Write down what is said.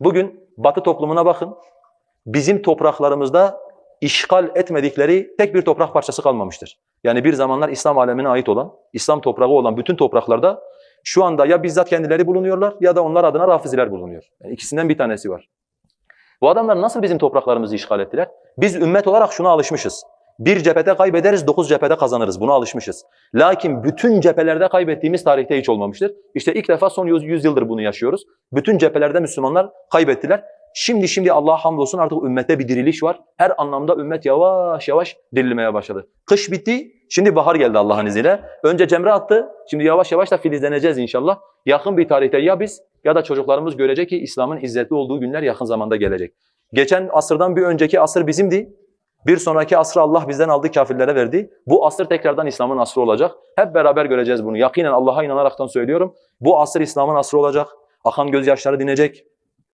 Bugün Batı toplumuna bakın. Bizim topraklarımızda işgal etmedikleri tek bir toprak parçası kalmamıştır. Yani bir zamanlar İslam alemine ait olan, İslam toprağı olan bütün topraklarda şu anda ya bizzat kendileri bulunuyorlar ya da onlar adına rafiziler bulunuyor. Yani ikisinden bir tanesi var. Bu adamlar nasıl bizim topraklarımızı işgal ettiler? Biz ümmet olarak şuna alışmışız. Bir cephede kaybederiz, dokuz cephede kazanırız. Buna alışmışız. Lakin bütün cephelerde kaybettiğimiz tarihte hiç olmamıştır. İşte ilk defa son 100, 100 yıldır bunu yaşıyoruz. Bütün cephelerde Müslümanlar kaybettiler. Şimdi şimdi Allah'a hamdolsun artık ümmette bir diriliş var. Her anlamda ümmet yavaş yavaş dirilmeye başladı. Kış bitti, şimdi bahar geldi Allah'ın izniyle. Önce cemre attı, şimdi yavaş yavaş da filizleneceğiz inşallah. Yakın bir tarihte ya biz ya da çocuklarımız görecek ki İslam'ın izzetli olduğu günler yakın zamanda gelecek. Geçen asırdan bir önceki asır bizimdi. Bir sonraki asrı Allah bizden aldı, kafirlere verdi. Bu asır tekrardan İslam'ın asrı olacak. Hep beraber göreceğiz bunu. Yakinen Allah'a inanaraktan söylüyorum. Bu asır İslam'ın asrı olacak. Akan gözyaşları dinecek.